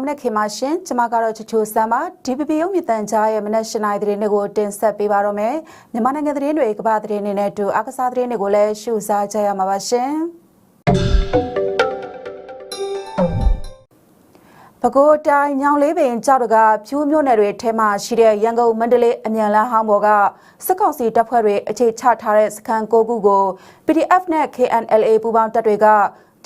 မနက်ခင်ပါရှင်ကျမကတော့ချချိုစမ်းပါ DPP ရုံမြတန်ကြားရဲ့မနက်၈နာရီသတင်းတွေကိုတင်ဆက်ပေးပါတော့မယ်မြန်မာနိုင်ငံသတင်းတွေကမ္ဘာသတင်းတွေနဲ့အတူအကစားသတင်းတွေကိုလည်းရှုစားကြရမှာပါရှင်ပဲခူးတိုင်းညောင်လေးပင်ကြောက်တကဖြူးမြို့နယ်တွေထဲမှာရှိတဲ့ရန်ကုန်မန္တလေးအမြန်လမ်းဟောင်းပေါ်ကစစ်ကောင်စီတပ်ဖွဲ့တွေအခြေချထားတဲ့စခန်း၉ခုကို PDF နဲ့ KNLA ပူးပေါင်းတပ်တွေက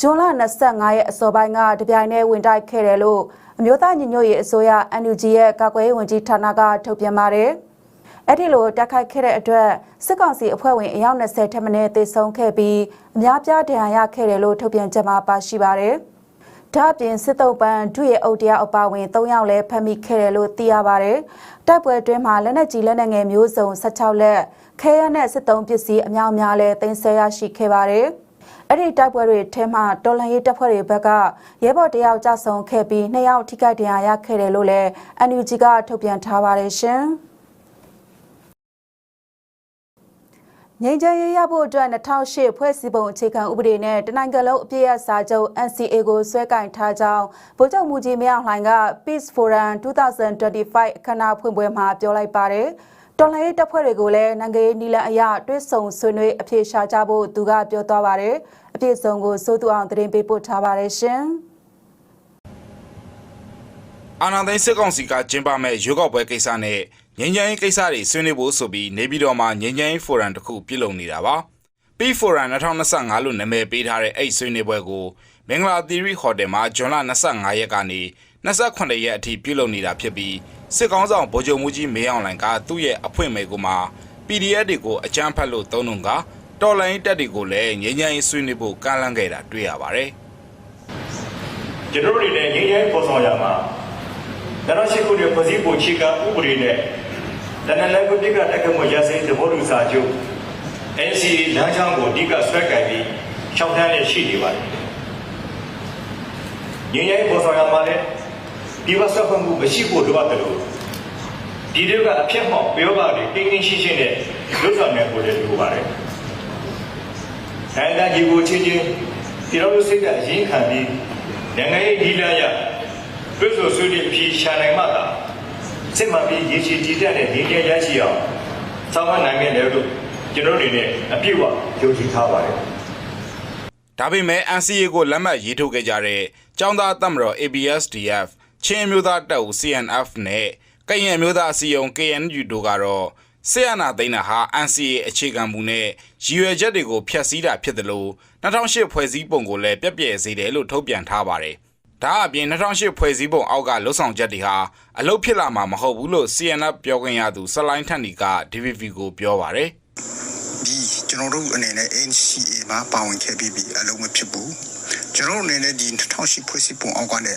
ဇွန်လ25ရက်အစောပိုင်းကတပြိုင်တည်းဝင်တိုက်ခဲ့တယ်လို့ အမျိုးသားညီညွတ်ရေးအစိုးရ NUG ရဲ့ကာကွယ်ရေးဝန်ကြီးဌာနကထုတ်ပြန်ပါတယ်။အဲ့ဒီလိုတိုက်ခိုက်ခဲ့တဲ့အတွက်စစ်ကောင်စီအဖွဲ့ဝင်အယောက်20ထက်မနည်းသေဆုံးခဲ့ပြီးအများပြားဒဏ်ရာရခဲ့တယ်လို့ထုတ်ပြန်ချက်မှာပါရှိပါတယ်။ဒါ့အပြင်စစ်တုပ်ပန်းဒုရဲအုပ်တရားအပါဝင်3ယောက်လည်းဖမ်းမိခဲ့တယ်လို့သိရပါတယ်။တိုက်ပွဲအတွင်းမှာလက်နက်ကြီးလက်နက်ငယ်မျိုးစုံ16လက်ခဲရနဲ့စစ်တုံးပစ္စည်းအများအများလည်းတင်ဆက်ရရှိခဲ့ပါတယ်။ အဲ့ဒီတိုက်ပွဲတွေထဲမှာတော်လန်ရေးတပ်ဖွဲ့တွေဘက်ကရဲဘော်တယောက်ကြဆုံခဲ့ပြီးနှစ်ယောက်ထိခိုက်ဒဏ်ရာရခဲ့တယ်လို့လည်း NUG ကထုတ်ပြန်ထားပါတယ်ရှင်။ငြိမ်းချမ်းရေးရဖို့အတွက်2008ဖွဲ့စည်းပုံအခြေခံဥပဒေနဲ့တနိုင်ငံလုံးအပြည့်အစာချုပ် NCA ကိုဆွဲကင်ထားကြောင်းဗိုလ်ချုပ်မူကြီးမင်းအောင်လှိုင်က Peace Forum 2025အခမ်းအနားဖွင့်ပွဲမှာပြောလိုက်ပါတယ်။ တော်လှန်ရေးတပ်ဖွဲ့တွေကိုလည်းနိုင်ငံရေးနီလန်အရတွဲဆုံဆွေးနွေးအပြေရှားကြဖို့သူကပြောသွားပါတယ်။အပြည့်စုံကိုစိုးသူအောင်သတင်းပေးပို့ထားပါတယ်ရှင်။အာဏာသိမ်းစစ်ကောင်စီကကျင်းပမဲ့ရွေးကောက်ပွဲကိစ္စနဲ့ငြိမ်းချမ်းရေးကိစ္စတွေဆွေးနွေးဖို့ဆိုပြီးနေပြည်တော်မှာငြိမ်းချမ်းရေးဖိုရမ်တစ်ခုပြုလုပ်နေတာပါ။ P Forum 2025လို့နာမည်ပေးထားတဲ့အဲ့ဆွေးနွေးပွဲကိုမင်္ဂလာသီရိဟိုတယ်မှာဇွန်လ25ရက်ကနေ28ရက်အထိပြုလုပ်နေတာဖြစ်ပြီး စစ်ကောင်းဆောင်ဗိုလ်ချုပ်မူကြီးမေအောင်လှိုင်ကသူ့ရဲ့အဖွင့်အမေကိုမှာ PDF တွေကိုအကြမ်းဖက်လို့သုံးနှုံကတော်လိုင်းတက်တွေကိုလည်းငြိမ်းချမ်းရေးဆွေးနွေးဖို့ကမ်းလှမ်းခဲ့တာတွေ့ရပါတယ်။ကျွန်တော်တို့တွေလည်းငြိမ်းချမ်းရေးပေါ်ဆောင်ရမှာ2008ခုနှစ်ဖွဲ့စည်းပုံချီကဥပဒေနဲ့တနင်္လာနေ့ကတက္ကမရစိသဘောတူစာချုပ် NCA လမ်းကြောင်းကိုအဓိကဆွဲကင်ပြီးရှောက်ထမ်းနဲ့ရှိနေပါတယ်ငြိမ်းချမ်းရေးပေါ်ဆောင်ရမှာလည်း ဒီဘက်ဆက်ဖက်မှုမရှိဖို့လိုအပ်တယ်လို့ဒီတွေကအဖြစ်မောက်ပြောပါလေတင်းတင်းရှင်းရှင်းနဲ့လွတ်ဆောင်နေဖို့လည်းလိုပါတယ်အဲဒါကြီးကိုချင်းချင်းဒီလိုစိတ်ဓာတ်ရင်းခံပြီးနိုင်ငံရေးဒီလာရတွတ်ဆိုဆွေးနွေးပြီးရှာနိုင်မှသာစစ်မှန်ပြီးရေချီတည်တဲ့နေကြရရှိအောင်ဆောင်မနိုင်ခဲ့တယ်လို့ကျွန်တော်တို့အနေနဲ့အပြည့်အဝယုံကြည်ထားပါတယ်ဒါပေမဲ့ NCA ကိုလက်မှတ်ရေးထိုးခဲ့ကြတဲ့ចောင်းသားတပ်မတော် ABSDF ချင်းအမျိုးသားတပ်ဦး CNF နဲ့ကရင်အမျိုးသားအစည်းအရုံး KNU တို့ကတော့ဆီယနာသိန်းတာဟာ NCA အခြေခံမူနဲ့ရည်ရွယ်ချက်တွေကိုဖျက်ဆီးတာဖြစ်တယ်လို့2008ဖွဲ့စည်းပုံကိုလည်းပြက်ပြယ်စေတယ်လို့ထုတ်ပြန်ထားပါတယ်။ဒါအပြင်2008ဖွဲ့စည်းပုံအောက်ကလှုပ်ဆောင်ချက်တွေဟာအလုတ်ဖြစ်လာမှာမဟုတ်ဘူးလို့ CNF ပြောခွင့်ရသူဆလိုင်းထန်နီက DVV ကိုပြောပါတယ်။ဒီကျွန်တော်တို့အနေနဲ့ NCA မှာပါဝင်ခဲ့ပြီးပြီအလုံးမဖြစ်ဘူး ကျွန်တော်တို့အနေနဲ့ဒီ2008ဖွဲ့စည်းပုံအောက်ကနေ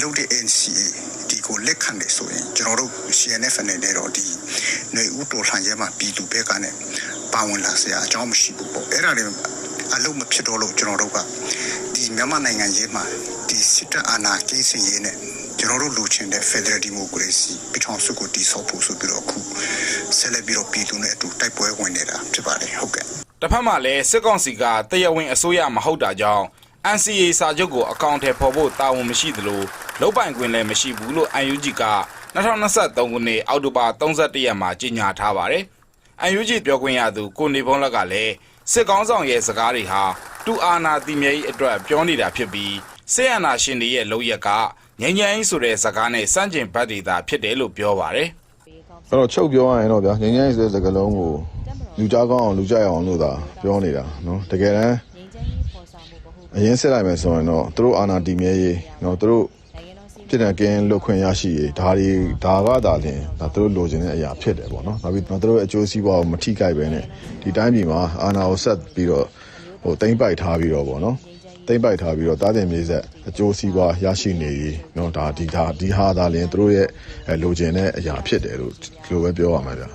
လုပ်တဲ့ NCA ဒီကိုလက်ခံတယ်ဆိုရင်ကျွန်တော်တို့ CNF အနေနဲ့တော့ဒီຫນွေဥတော်လှန်ရဲမှာပြည်သူဘက်ကနေပါဝင်လာစရာအကြောင်းမရှိဘူးပေါ့အဲ့ဒါတွေအလုံးမဖြစ်တော့လို့ကျွန်တော်တို့ကဒီမြန်မာနိုင်ငံရေးမှာဒီစစ်တပ်အာဏာကိစ္စရေးနဲ့ကျွန်တော်တို့လူချင်းတဲ့ Federal Democracy ပြည်ထောင်စုကိုတည်ဆောက်ဖို့ဆိုပြီးတော့အခုဆက်လက်ပြီးတော့ပြည်သူနဲ့အတူတိုက်ပွဲဝင်နေတာဖြစ်ပါတယ်ဟုတ်ကဲ့တစ်ဖက်မှာလည်းစစ်ကောင်စီကတရားဝင်အစိုးရမဟုတ်တာကြောင့် NCA စာချုပ်ကိုအကောင့်ထဲပေါ်ဖို့တာဝန်မရှိသလိုလုတ်ပိုင်ခွင့်လည်းမရှိဘူးလို့ UNG က2023ခုနှစ်အောက်တိုဘာ31ရက်မှာကြေညာထားပါတယ်။ UNG ပြောခွင့်ရသူကိုနေဘုံးလက်ကလည်းစစ်ကောင်းဆောင်ရဲ့စကားတွေဟာတူအာနာတိမြေကြီးအတွက်ပြောနေတာဖြစ်ပြီးစစ်အာဏာရှင်တွေရဲ့လုပ်ရက်ကငြိမ်းချမ်းရေးဆိုတဲ့စကားနဲ့စန့်ကျင်ဘက်တွေသာဖြစ်တယ်လို့ပြောပါတယ်။အဲ့တော့ချုပ်ပြောရရင်တော့ဗျာငញ្ញမ်းရေးဆိုတဲ့စကားလုံးကိုလူကြားကောင်းအောင်လူကြိုက်အောင်လို့သာပြောနေတာနော်တကယ်တမ်း အရင်စစ်လိုက်မယ်ဆိုရင်တော့သူတို့အာဏာတည်မြဲရေးနော်သူတို့ပြည်နယ်ကင်းလွတ်ခွင့်ရရှိရေးဒါတွေဒါကသာလျှင်ဒါသူတို့လိုချင်တဲ့အရာဖြစ်တယ်ပေါ့နော်နောက်ပြီးတော့သူတို့အကျိုးစီးပွားကိုမထိခိုက်ပဲနဲ့ဒီတိုင်းပြည်မှာအာဏာကိုဆက်ပြီးတော့ဟိုတိမ့်ပိုက်ထားပြီးတော့ပေါ့နော်တိမ့်ပိုက်ထားပြီးတော့တားတင်မြေဆက်အကျိုးစီးပွားရရှိနေရေးเนาะဒါဒီဒါဒီဟာသာလျှင်သူတို့ရဲ့အဲလိုချင်တဲ့အရာဖြစ်တယ်လို့ဒီလိုပဲပြောရမှာဗျာ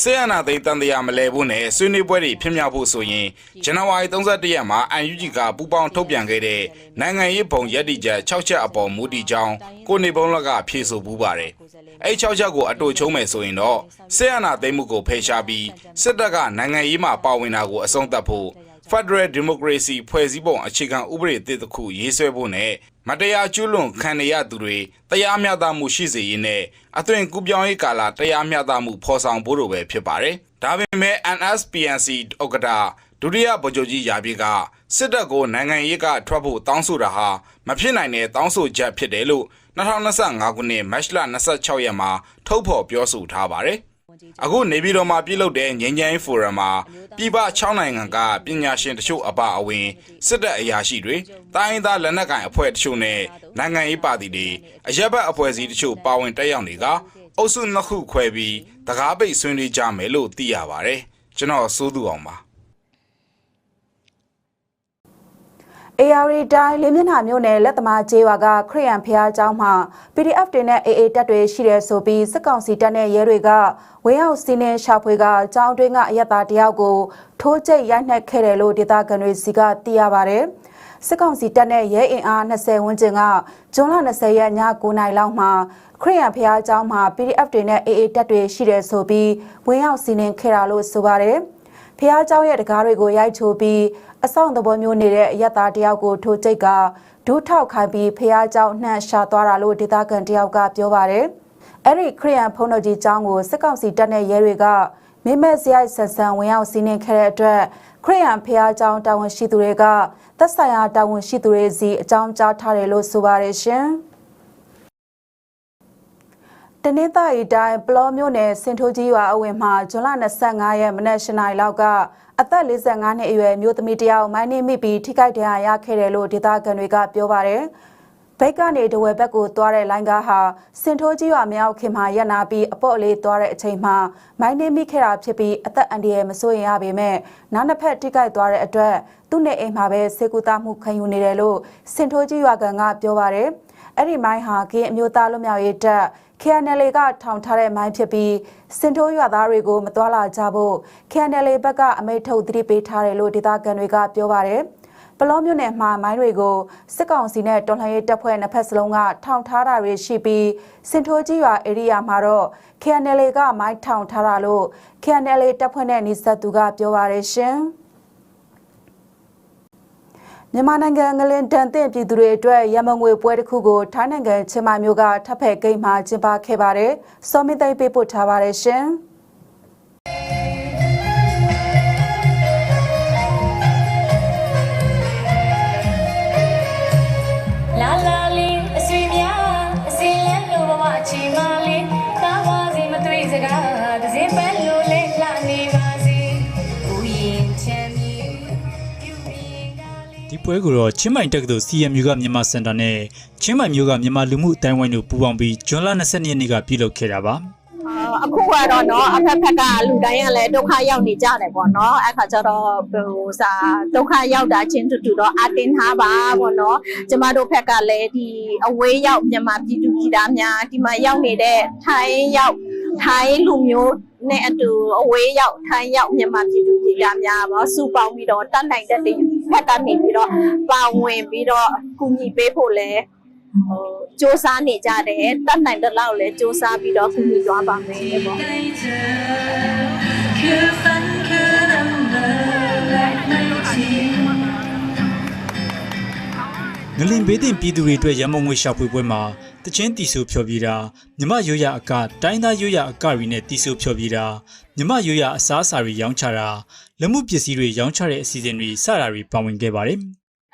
ဆေးရနာသိန်းတန်တရားမလဲဖို့နဲ့ဆွေးနွေးပွဲတွေဖြစ်မြောက်ဖို့ဆိုရင်ဇန်နဝါရီ31ရက်မှာ UNG ကပူးပေါင်းထုတ်ပြန်ခဲ့တဲ့နိုင်ငံရေးပုံရက်တီချက်6ချက်အပေါ်မူတည်ကြောင်းကိုနေဘုံလကဖြေဆိုပူးပါတယ်။အဲ့6ချက်ကိုအတူချုံးမယ်ဆိုရင်တော့ဆေးရနာသိန်းမှုကိုဖယ်ရှားပြီးစစ်တပ်ကနိုင်ငံရေးမှာပါဝင်တာကိုအဆုံးသတ်ဖို့ Federal Democracy ဖွဲ့စည်းပုံအခြေခံဥပဒေအသစ်တစ်ခုရေးဆွဲဖို့နဲ့ မတရားကျူးလွန်ခံနေရသူတွေတရားမျှတမှုရှိစေရေးနဲ့အသွင်ကူးပြောင်းရေးကာလတရားမျှတမှုဖော်ဆောင်ဖို့လိုပဲဖြစ်ပါတယ်။ဒါပေမဲ့ NSPNC ဥက္ကဋ္ဌဒုတိယဗိုလ်ချုပ်ကြီးရာပြည့်ကစစ်တပ်ကိုနိုင်ငံရေးကထွက်ဖို့တောင်းဆိုတာဟာမဖြစ်နိုင်တဲ့တောင်းဆိုချက်ဖြစ်တယ်လို့2025ခုနှစ်မတ်လ26ရက်မှာထုတ်ဖော်ပြောဆိုထားပါတယ်။ အခုနေပြည်တော်မှာပြုလုပ်တဲ့ငြိမ်းချမ်းရေးဖိုရမ်မှာပြည်ပ6နိုင်ငံကပညာရှင်တချို့အပါအဝင်စစ်တပ်အရာရှိတွေတိုင်းရင်းသားလက်နက်ကိုင်အဖွဲ့တချို့နဲ့နိုင်ငံရေးပါတီတွေအရက်ဘတ်အဖွဲ့အစည်းတချို့ပါဝင်တက်ရောက်နေကအုပ်စုနှစ်ခုခွဲပြီးတကားပိတ်ဆွေးနွေးကြမယ်လို့သိရပါတယ်ကျွန်တော်စိုးသူအောင်ပါ AR တိုင်းလင်းမျက်နှာမြို့နယ်လက်သမားကျေးရွာကခရိယန်ဖျားเจ้าမှာ PDF တွေနဲ့ AA တပ်တွေရှိတယ်ဆိုပြီးစစ်ကောင်စီတပ်နဲ့ရဲတွေကဝင်းရောက်စီးနှင်းရှာဖွေကကျောင်းတွင်းကအရက်သားတယောက်ကိုထိုးကျိတ်ရိုက်နှက်ခဲ့တယ်လို့ဒေသခံတွေစီကသိရပါဗျ။စစ်ကောင်စီတပ်နဲ့ရဲအင်အား20ဝန်းကျင်ကဇွန်လ20ရက်ည9:00နာရီလောက်မှာခရိယန်ဖျားเจ้าမှာ PDF တွေနဲ့ AA တပ်တွေရှိတယ်ဆိုပြီးဝင်းရောက်စီးနှင်းခဲ့တာလို့ဆိုပါတယ်။ဖះเจ้าရဲ့တကားတွေကိုရိုက်ချိုးပြီး အဆောင်သဘောမျိုးနေတဲ့အရက်သားတယောက်ကိုထိုးကျိတ်ကဒူးထောက်ခိုင်းပြီးဖះเจ้าနှံ့ရှာသွားတာလို့ဒေသခံတယောက်ကပြောပါတယ်။အဲ့ဒီခရီးယန်ဖုန်းတော်ကြီးเจ้าကိုစစ်ကောင်စီတပ်နဲ့ရဲတွေကမိမဲ့စရိုက်ဆန်ဆန်ဝင်ရောက်စီးနင်းခဲ့တဲ့အတွက်ခရီးယန်ဖះเจ้าတာဝန်ရှိသူတွေကသက်ဆိုင်ရာတာဝန်ရှိသူတွေစီအကြောင်းကြားထားတယ်လို့ဆိုပါတယ်ရှင်။ တနင်္သာရီတိုင်းပလောမြို့နယ်စင်ထိုးကြီးရွာအဝင်မှာဇွန်လ25ရက်မနက်၈နာရီလောက်ကအသက်45နှစ်အရွယ်မျိုးသမီးတယောက်မိုင်းနှင်းမိပြီးထိခိုက်ဒဏ်ရာရခဲ့တယ်လို့ဒေသခံတွေကပြောပါတယ်။ဘိတ်ကနေတဝယ်ဘက်ကိုသွားတဲ့လိုင်းကားဟာစင်ထိုးကြီးရွာမြောက်ခင်မှာရပ်နာပြီးအပေါ့အလေးသွားတဲ့အချိန်မှာမိုင်းနှင်းမိခဲ့တာဖြစ်ပြီးအသက်အန္တရာယ်မစိုးရင်ရပေမဲ့နောက်နှစ်ဖက်ထိခိုက်သွားတဲ့အတွက်သူ့နေအိမ်မှာပဲစေကူတာမှုခံယူနေတယ်လို့စင်ထိုးကြီးရွာကန်ကပြောပါတယ်။အဲ့ဒီမိုင်းဟာကင်းအမျိုးသားလွတ်မြောက်ရေးတပ် KNL ကထောင်ထားတဲ့မိုင်းဖြစ်ပြီးစင်တိုးရွာသားတွေကိုမတွာလာကြဖို့ KNL ဘက်ကအမိန့်ထုတ်သတိပေးထားတယ်လို့ဒေသခံတွေကပြောပါတယ်။ပလောမြို့နယ်မှာမိုင်းတွေကိုစစ်ကောင်စီနဲ့တော်လှန်ရေးတပ်ဖွဲ့နှစ်ဖက်စလုံးကထောင်ထားတာတွေရှိပြီးစင်တိုးကြီးရွာဧရိယာမှာတော့ KNL ကမိုင်းထောင်ထားတာလို့ KNL တပ်ဖွဲ့နဲ့နှိစက်သူကပြောပါတယ်ရှင်။ မြန်မာနိုင်ငံငလင်တန်တဲ့ပြည်သူတွေအတွက်ရမငွေပွဲတစ်ခုကိုထိုင်းနိုင်ငံချင်းမိုင်မြို့ကထပ်ဖက်ဂိတ်မှာကျင်းပခဲ့ပါတယ်။စောမင်းသိပ်ပေးပို့ထားပါတယ်ရှင်။ ပွဲကိုတော့ချင်းမိုင်တက္ကသိုလ် CMU ကမြန်မာစင်တာနဲ့ချင်းမိုင်မြို့ကမြန်မာလူမှုအတိုင်းဝိုင်းတို့ပူးပေါင်းပြီးဇွန်လ22ရက်နေ့ကပြုလုပ်ခဲ့တာပါ အာအခုကတော့เนาะအဖက်ဖက်ကလူတိုင်းကလည်းဒုက္ခရောက်နေကြတယ်ပေါ့เนาะအဲ့ခါကျတော့ဟိုစာဒုက္ခရောက်တာချင်းတူတူတော့အတင်းထားပါပေါ့เนาะကျမတို့ဖက်ကလည်းဒီအဝေးရောက်မြန်မာပြည်သူပြည်သားများဒီမှာရောက်နေတဲ့ထိုင်းရောက်ထိုင်းလူမျိုးနဲ့အတူအဝေးရောက်ထိုင်းရောက်မြန်မာပြည်သူပြည်သားများပေါ့စုပေါင်းပြီးတော့တတ်နိုင်တဲ့ ဖက်ကနေပြီးတော့ပါဝင်ပြီးတော့ကူညီပေးဖို့လဲဟိုစ조사နေကြတယ်တတ်နိုင်တဲ့လောက်လဲစ조사ပြီးတော့ကူညီသွားပါမယ်ပေါ့ ได้เจอคือฝันคือน้ำเบอและไม่จริง ငလင်ဘေးတင်ပြည်သူတွေအတွက်ရမုံငွေရှာဖွေပွဲမှာတချင်းတီဆူဖြော်ပြတာမြမရိုးရအကတိုင်းသားရိုးရအကတွေနဲ့တီဆူဖြော်ပြတာမြမရိုးရအစားအစာတွေရောင်းချတာ လက်မှုပစ္စည်းတွေရောင်းချတဲ့အစီအစဉ်တွေစတာတွေပါဝင်ခဲ့ပါတယ်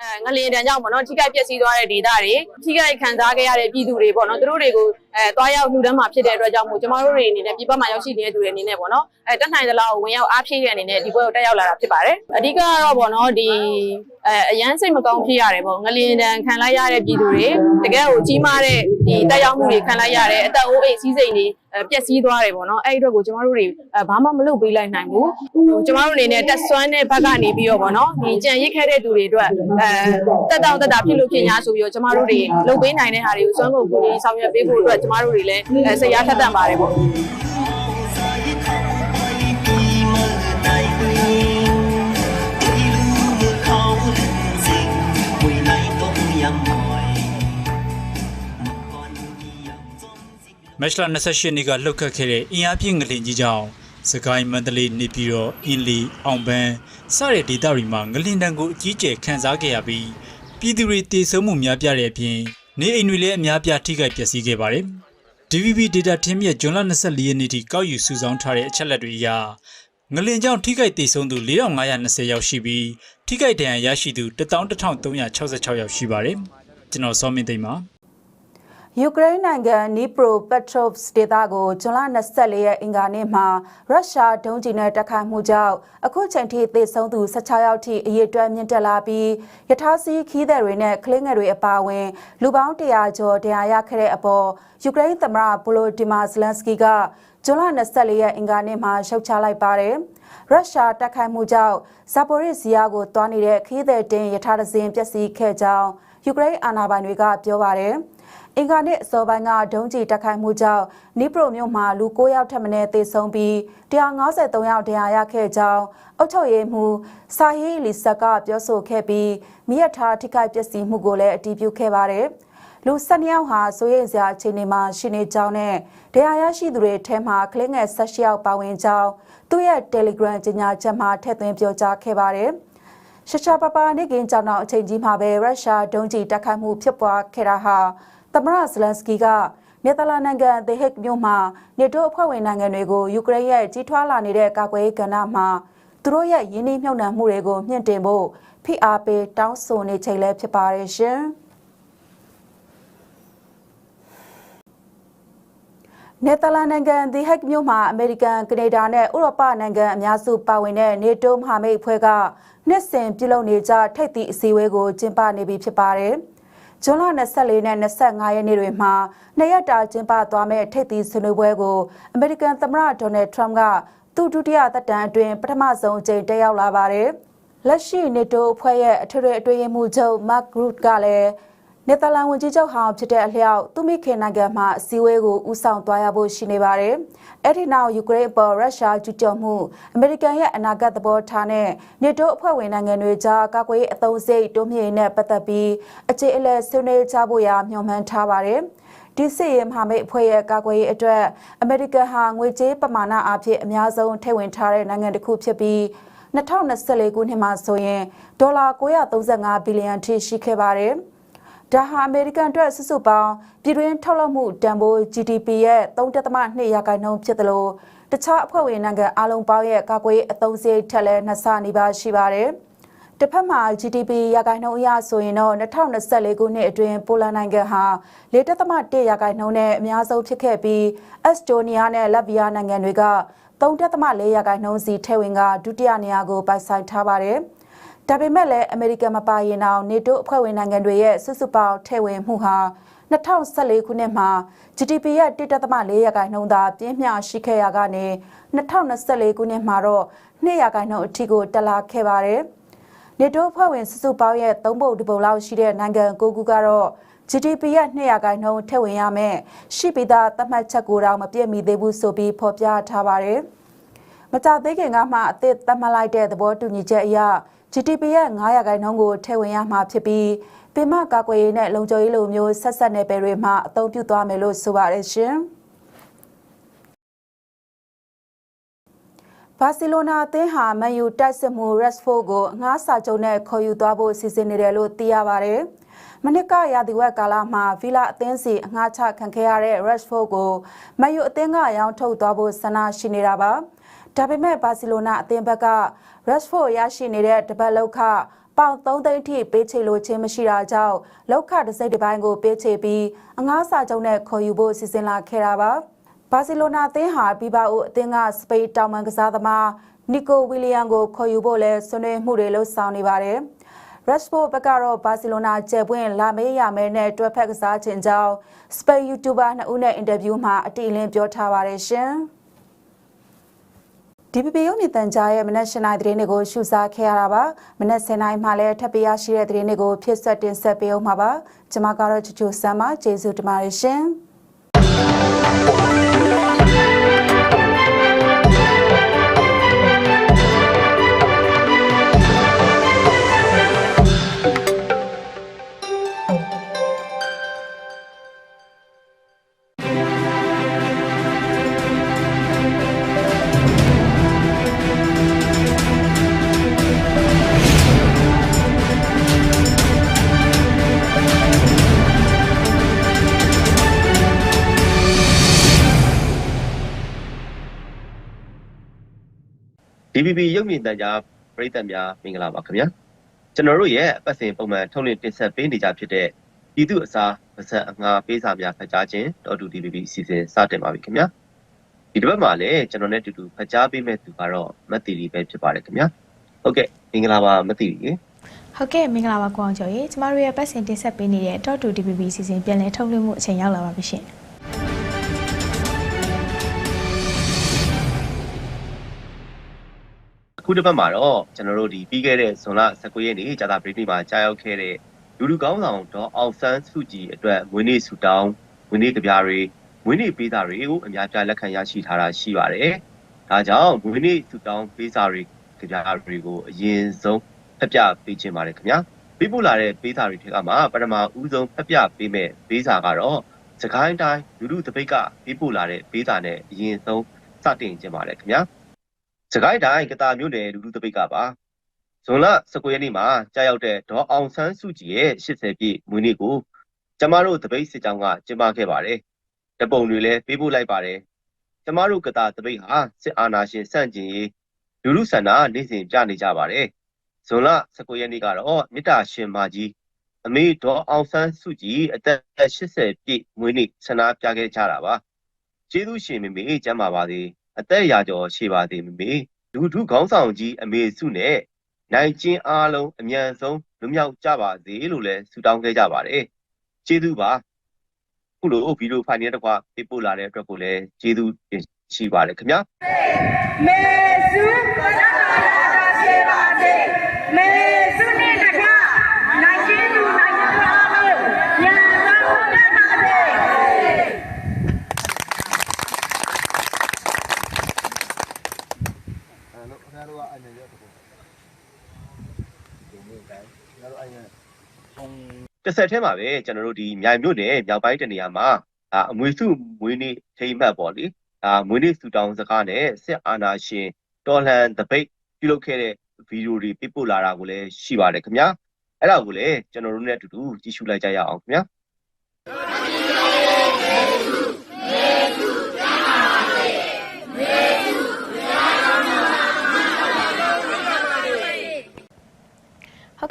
အဲငလျင်တန်းကြောင့်ပေါ့နော်ထိခိုက်ပျက်စီးသွားတဲ့ဒေသတွေထိခိုက်ခံစားခဲ့ရတဲ့ပြည်သူတွေပေါ့နော်သူတို့တွေကိုအဲသွားရောက်လှူဒန်းမှာဖြစ်တဲ့အတွက်ကြောင့်မို့ကျမတို့တွေအနေနဲ့ပြည်ပမှာရောက်ရှိနေတဲ့သူတွေအနေနဲ့ပေါ့နော် အဲတက်နိုင်သလောက်ဝင်ရောက်အားဖြည့်တဲ့အနေနဲ့ဒီဘက်ကိုတက်ရောက်လာတာဖြစ်ပါတယ်အဓိကတော့ပေါ့နော်ဒီအဲအရန်စိတ်မကောင်းဖြစ်ရတယ်ပေါ့ငလျင်တန်းခံလိုက်ရတဲ့ပြည်သူတွေတကယ်ကိုကြီးမားတဲ့ဒီတက်ရောက်မှုတွေခံလိုက်ရတဲ့အသက်အိုးအိမ်စီးစိမ်တွေအဲပျက်စီးသွားတယ်ပေါ့နော်အဲ့ဒီအတွက်ကိုကျမတို့တွေအဲဘာမှမလုပ်ပေးလိုက်နိုင်ဘူးဟိုကျမတို့အနေနဲ့တက်ဆွမ်းတဲ့ဘက်ကနေပြီးတော့ပေါ့နော်ဒီကြံရစ်ခဲ့တဲ့သူတွေအတွက်အဲတက်တောင့်တက်တာဖြစ်လို့ဖြစ်ညာဆိုပြီးတော့ကျမတို့တွေလုပ်ပေးနိုင်တဲ့ဟာတွေကိုစွမ်းကုန်ကူညီဆောင်ရွက်ပေးဖို့အတွက်ကျမတို့တွေလည်းအဲစိတ်အားထက်သန်ပါတယ်ပေါ့ မက်လ28ရက်နေ့ကလှုပ်ခတ်ခဲ့တဲ့အင်အားပြင်းငလင်ကြီးကြောင့်စကိုင်းမန္တလေးနေပြည်တော်အင်းလီအောင်ပန်းစတဲ့ဒေသတွေမှာငလင်တန်ကိုအကြီးကျယ်ခံစားခဲ့ရပြီးပြည်သူတွေတေဆုံးမှုများပြားတဲ့အပြင်နေအိမ်တွေလည်းအများပြားထိခိုက်ပျက်စီးခဲ့ပါတယ်။ DVB data ထင်းမြက်ဂျွန်လ24ရက်နေ့ထိကောက်ယူစုဆောင်းထားတဲ့အချက်လက်တွေအရငလင်ကြောင့်ထိခိုက်ဒေဆုံးသူ4520ယောက်ရှိပြီးထိခိုက်ဒဏ်ရာရရှိသူ11366ယောက်ရှိပါတယ်။ကျွန်တော်စောမင်းသိမ်းပါ ယူကရိန်းနိုင်ငံနီပရိုပက်ထရိုဗစ်ဒေသကိုဇွန်လ24ရက်အင်္ဂါနေ့မှာရုရှားဒုံးကျည်နဲ့တိုက်ခိုက်မှုကြောင့်အခုချိန်ထိသေဆုံးသူ16ယောက်ထိအရေအတွက်မြင့်တက်လာပြီးယထာစီးခီးသည်တွေနဲ့ကလင်းငယ်တွေအပါအဝင်လူပေါင်း100ကျော်တရားရခဲ့တဲ့အပေါ်ယူကရိန်းသမ္မတဗလိုဒီမာဇလန်စကီကဇွန်လ24ရက်အင်္ဂါနေ့မှာရှုတ်ချလိုက်ပါတယ်။ရုရှားတိုက်ခိုက်မှုကြောင့်ဇာပိုရစ်ဇီယာကိုတွားနေတဲ့ခီးသည်တင်ယထာတစင်ပျက်စီးခဲ့ကြောင်းယူကရိန်းအာဏာပိုင်တွေကပြောပါတယ်။ အင်္ဂါနေ့အစောပိုင်းကဒုံးကျည်တိုက်ခိုက်မှုကြောင့်နီပရိုမြို့မှာလူ9ယောက်ထပ်မံသေဆုံးပြီး153ယောက်တရားရခဲ့ကြောင်းအုပ်ချုပ်ရေးမှူးဆာဟီလီဆက်ကပြောဆိုခဲ့ပြီးမြစ်ထားထိခိုက်ပျက်စီးမှုကိုလည်းအတည်ပြုခဲ့ပါတယ်။လူ၁၂ယောက်ဟာစိုးရိမ်စရာအခြေအနေမှာရှိနေကြောင်းနဲ့တရားရရှိသူတွေထဲမှာကလင်းငယ်၁၈ယောက်ပါဝင်ကြောင်းသူ့ရဲ့ Telegram ကြေညာချက်မှာထည့်သွင်းပြောကြားခဲ့ပါတယ်။ရှရှာပပနေကင်းကြောင်အောင်အချိန်ကြီးမှာပဲရုရှားဒုံးကျည်တိုက်ခိုက်မှုဖြစ်ပွားခဲ့တာဟာ သမရဇလန်စကီကနယ်သာလန်နိုင်ငံဒေဟက်မြို့မှာနေတိုးအဖွဲ့ဝင်နိုင်ငံတွေကိုယူကရိန်းရဲ့ကြီးထွားလာနေတဲ့ကာကွယ်ရေးကဏ္ဍမှာသူတို့ရဲ့ရင်းနှီးမြှုပ်နှံမှုတွေကိုမြင့်တင်ဖို့ဖိအားပေးတောင်းဆိုနေချိန်လည်းဖြစ်ပါရဲ့ရှင်နယ်သာလန်နိုင်ငံဒီဟက်မြို့မှာအမေရိကန်ကနေဒါနဲ့ဥရောပနိုင်ငံအများစုပါဝင်တဲ့နေတိုးမဟာမိတ်အဖွဲ့ကနှစ်စဉ်ပြုလုပ်နေကြထိပ်သီးအစည်းအဝေးကိုကျင်းပနေပြီဖြစ်ပါတယ်။ ဇွန်လ24နဲ့25ရက်နေ့တွေမှာနှစ်ရက်တာကျင်းပသွားမယ့်ထိပ်သီးဆွေးနွေးပွဲကိုအမေရိကန်သမ္မတဒေါ်နယ်ထရမ့်ကသူ့ဒုတိယသက်တမ်းအတွင်းပထမဆုံးအကြိမ်တက်ရောက်လာပါတယ်။လက်ရှိနေတိုးအဖွဲ့ရဲ့အထွေထွေအတွင်းရေးမှူးချုပ်မတ်ဂရုတ်ကလည်း နယ်သာလန်ဝန်ကြီးချုပ်ဟောင်းဖြစ်တဲ့အလျောက်သူမိခင်နိုင်ငံမှာအစည်းအဝေးကိုဦးဆောင်သွားရဖို့ရှိနေပါတယ်။အဲ့ဒီနောက်ယူကရိန်းပေါ်ရုရှားကျူးကျော်မှုအမေရိကန်ရဲ့အနာဂတ်သဘောထားနဲ့နေတိုးအဖွဲ့ဝင်နိုင်ငံတွေကြားကာကွယ်ရေးအသုံးစရိတ်တိုးမြှင့်နဲ့ပတ်သက်ပြီးအခြေအလဲဆွေးနွေးကြဖို့ရာမျှော်မှန်းထားပါတယ်။ဒီစစ်ရေးမဟာမိတ်အဖွဲ့ရဲ့ကာကွယ်ရေးအတွက်အမေရိကန်ဟာငွေကြေးပမာဏအဖြစ်အများဆုံးထည့်ဝင်ထားတဲ့နိုင်ငံတစ်ခုဖြစ်ပြီး2024ခုနှစ်မှာဆိုရင်ဒေါ်လာ935ဘီလီယံထိရှိခဲ့ပါတယ်။ ဒါဟာအမေရိကန်အတွက်စုစုပေါင်းပြည်တွင်းထုတ်လုပ်မှုတန်ဖိုး GDP ရဲ့3.2ရာခိုင်နှုန်းဖြစ်တယ်လို့တခြားအဖွဲ့ဝင်နိုင်ငံအလုံးပေါင်းရဲ့ကာကွယ်ရေးအသုံးစရိတ်ထက်လည်းနှစ်ဆနီးပါးရှိပါတယ်။တစ်ဖက်မှာ GDP ရာခိုင်နှုန်းအရဆိုရင်တော့2024ခုနှစ်အတွင်းပိုလန်နိုင်ငံဟာ4.1ရာခိုင်နှုန်းနဲ့အများဆုံးဖြစ်ခဲ့ပြီးအက်စတိုးနီးယားနဲ့လတ်ဗီးယားနိုင်ငံတွေက3.4ရာခိုင်နှုန်းစီထည့်ဝင်ကဒုတိယနေရာကိုပိုင်ဆိုင်ထားပါတယ်။ ဒါပေမဲ့လည်းအမေရိကန်မပါရင်အောင်နေတိုးအဖွဲ့ဝင်နိုင်ငံတွေရဲ့စုစုပေါင်းထည့်ဝင်မှုဟာ2014ခုနှစ်မှာ GDP ရဲ့1.4ရာခိုင်နှုန်းသာပြင်းပြရှိခဲ့ရကနေ2024ခုနှစ်မှာတော့2ရာခိုင်နှုန်းအထိကိုတက်လာခဲ့ပါတယ်။နေတိုးအဖွဲ့ဝင်စုစုပေါင်းရဲ့3ပုံတစ်ပုံလောက်ရှိတဲ့နိုင်ငံ9ခုကတော့ GDP ရဲ့200ရာခိုင်နှုန်းထည့်ဝင်ရမယ်ရှိပြီးသားသတ်မှတ်ချက်ကိုတော့မပြည့်မီသေးဘူးဆိုပြီးဖော်ပြထားပါတယ်။မကြသေးခင်ကမှအသစ်သတ်မှတ်လိုက်တဲ့သဘောတူညီချက်အရ GDP ရဲ့9ရာခိုင်နှုန်းကိုထည့်ဝင်ရမှာဖြစ်ပြီးပင်မကာကွယ်ရေးနဲ့လုံခြုံရေးလိုမျိုးဆက်ဆက်နယ်ပယ်တွေမှာအသုံးပြုသွားမယ်လို့ဆိုပါတယ်ရှင်။ဘာစီလိုနာအသင်းဟာမန်ယူတိုက်စစ်မှု Rashford ကိုငှားစာချုပ်နဲ့ခေါ်ယူသွားဖို့စီစဉ်နေတယ်လို့သိရပါတယ်။မနစ်ကရာသီဝက်ကာလမှာဗီလာအသင်းစီအငှားချခံခဲ့ရတဲ့ Rashford ကိုမန်ယူအသင်းကရောင်းထုတ်သွားဖို့ဆန္ဒရှိနေတာပါ။ဒါပေမဲ့ဘာစီလိုနာအသင်းဘက်က Rashford ရရှိနေတဲ့တပတ်လောက်ခပေါင်3သိန်းထိပေးချေလိုခြင်းမရှိတာကြောင့်လောက်ခတစ်စိတ်တစ်ပိုင်းကိုပေးချေပြီးအငားစာချုပ်နဲ့ခေါ်ယူဖို့စီစဉ်လာခဲ့တာပါဘာစီလိုနာအသင်းဟာဘီဘာအိုအသင်းကစပိန်တောင်မန်ကစားသမားနီကိုဝီလီယံကိုခေါ်ယူဖို့လဲဆွေးနွေးမှုတွေလှုပ်ဆောင်နေပါတယ်။ Rashford ဘက်ကတော့ဘာစီလိုနာကျယ်ပွင့်လာမေးရမယ်နဲ့တွဲဖက်ကစားခြင်းကြောင့်စပိန် YouTuber နှစ်ဦးနဲ့အင်တာဗျူးမှာအတိအလင်းပြောထားပါတယ်ရှင်။ DPP ရုံမြင့်တန်ကြားရဲ့မနက်၈နာရီသတင်းတွေကိုရှုစားခဲ့ရတာပါမနက်10နာရီမှလည်းထပ်ပြရရှိတဲ့သတင်းတွေကိုဖြစ်ဆက်တင်ဆက်ပေးအောင်ပါပါကျွန်မကတော့ချူချူဆမ်းပါကျေးဇူးတင်ပါတယ်ရှင် ရုပ်မြင်သံကြားပရိသတ်များမင်္ဂလာပါခင်ဗျာကျွန်တော်တို့ရဲ့အပတ်စဉ်ပုံမှန်ထုတ်လွှင့်တင်ဆက်ပေးနေကြဖြစ်တဲ့ပြည်သူအစားဗဆက်အငါပေးစာများဖတ်ကြားခြင်းတော်တူ DPP အစီအစဉ်စတင်ပါပြီခင်ဗျာဒီတစ်ပတ်မှာလည်းကျွန်တော်နဲ့တူတူဖတ်ကြားပေးမဲ့သူကတော့မတ်တီလီပဲဖြစ်ပါတယ်ခင်ဗျာဟုတ်ကဲ့မင်္ဂလာပါမတ်တီလီရေဟုတ်ကဲ့မင်္ဂလာပါကိုအောင်ကျော်ရေကျမတို့ရဲ့ပတ်စဉ်တင်ဆက်ပေးနေတဲ့ Talk to DPP စီစဉ်ပြန်လည်ထုတ်လွှင့်မှုအချိန်ရောက်လာပါပြီရှင် ခုတစ်ပတ်မှာတော့ကျွန်တော်တို့ဒီပြီးခဲ့တဲ့ဇွန်လ19ရက်နေ့ကြာတာပရိသတ်မှာကြားရောက်ခဲ့တဲ့လူလူကောင်းဆောင်ဒေါ်အောင်ဆန်းစုကြည်အတွက်မွေးနေ့ဆုတောင်းမွေးနေ့ကြပြားတွေမွေးနေ့ပေးစာတွေကိုအများပြားလက်ခံရရှိထားတာရှိပါတယ်။ဒါကြောင့်မွေးနေ့ဆုတောင်းပေးစာတွေကြပြားတွေကိုအရင်ဆုံးဖက်ပြပေးခြင်းပါတယ်ခင်ဗျာ။ပေးပို့လာတဲ့ပေးစာတွေထက်ကမှပထမဦးဆုံးဖက်ပြပေးမဲ့ပေးစာကတော့စကိုင်းတိုင်းလူလူတပိတ်ကပေးပို့လာတဲ့ပေးစာနဲ့အရင်ဆုံးစတင်ခြင်းပါတယ်ခင်ဗျာ။ စကိုင်းတိုင်းကတာမြို့နယ်လူလူတပိတ်ကပါဇွန်လ19ရက်နေ့မှာကြာရောက်တဲ့ဒေါ်အောင်ဆန်းစုကြည်ရဲ့80ပြည့်မွေးနေ့ကိုကျမတို့တပိတ်စစ်ကြောင်းကကျင်းပခဲ့ပါတယ်။တပုံတွေလည်းပေးပို့လိုက်ပါတယ်။ကျမတို့ကတာတပိတ်ဟာစစ်အာဏာရှင်စန့်ကျင်ရေးလူလူဆန္ဒနေ့စဉ်ပြနေကြပါတယ်။ဇွန်လ19ရက်နေ့ကတော့မြစ်တာရှင်မကြီးအမေဒေါ်အောင်ဆန်းစုကြည်အသက်80ပြည့်မွေးနေ့ဆန္ဒပြခဲ့ကြတာပါ။ကျေးဇူးရှင်မေမေကျမ်းပါပါစေ အသက်ရာကျော်ရှိပါသေးမေမေလူထုခေါင်းဆောင်ကြီးအမေစုနဲ့နိုင်ကျင်းအားလုံးအမြန်ဆုံးလွတ်မြောက်ကြပါစေလို့လည်းဆုတောင်းခဲ့ကြပါတယ်။ကျေးဇူးပါခုလိုဗီဒီယိုဖိုင်နဲ့တကွပေးပို့လာတဲ့အတွက်ကိုလည်းကျေးဇူးတင်ရှိပါတယ်ခင်ဗျာမေစုကလာလာရှိပါစေမေစုနဲ့တကားနိုင်ကျင်းသူနိုင်ကျင်းသူအားလုံးရန်သာဖို့တတ်ပါစေ တစ်ဆက်တည်းမှာပဲကျွန်တော်တို့ဒီမြိုင်မြို့နယ်မြောက်ပိုင်းတနေရာမှာဒါအမွေစုမွေးနေ့ထိမ့်မှတ်ပေါ့လေဒါမွေးနေ့စူတောင်းစကားနဲ့စစ်အာဏာရှင်တော်လှန်တပိတ်ပြုလုပ်ခဲ့တဲ့ဗီဒီယိုတွေပြပို့လာတာကိုလည်းရှိပါတယ်ခင်ဗျာအဲ့ဒါကိုလည်းကျွန်တော်တို့နဲ့အတူတူကြည့်ရှုလိုက်ကြရအောင်ခင်ဗျာ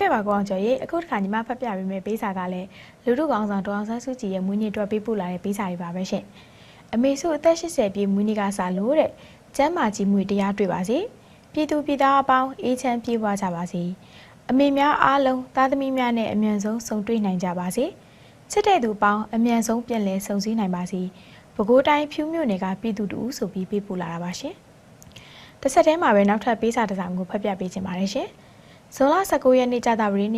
ဟုတ်ကဲ့ပါကိုအောင်ကျော်ရေအခုတစ်ခါညီမဖတ်ပြပေးမယ့်ပေးစာကလည်းလူထုကောင်ဆောင်ဒေါ်အောင်ဆန်းစုကြည်ရဲ့မွေးနေ့အတွက်ပေးပို့လာတဲ့ပေးစာတွေပါပဲရှင်အမေစုအသက်80ပြည့်မွေးနေ့ကစလို့တဲ့ကျမ်းမာကြီးမွေတရားတွေ့ပါစေပြည်သူပြည်သားအပေါင်းအေးချမ်းပြေးပွားကြပါစေအမေများအားလုံးသားသမီးများနဲ့အမြန်ဆုံးဆုံတွေ့နိုင်ကြပါစေချစ်တဲ့သူပေါင်းအမြန်ဆုံးပြန်လည်ဆုံစည်းနိုင်ပါစေပဲခူးတိုင်းဖြူးမြို့နယ်ကပြည်သူတူဆိုပြီးပေးပို့လာတာပါရှင်တစ်ဆက်တည်းမှာပဲနောက်ထပ်ပေးစာတစ်စောင်ကိုဖတ်ပြပေးချင်ပါတယ်ရှင် ဇွန်လ19ရက်နေ့ကြာသပတေးနေ့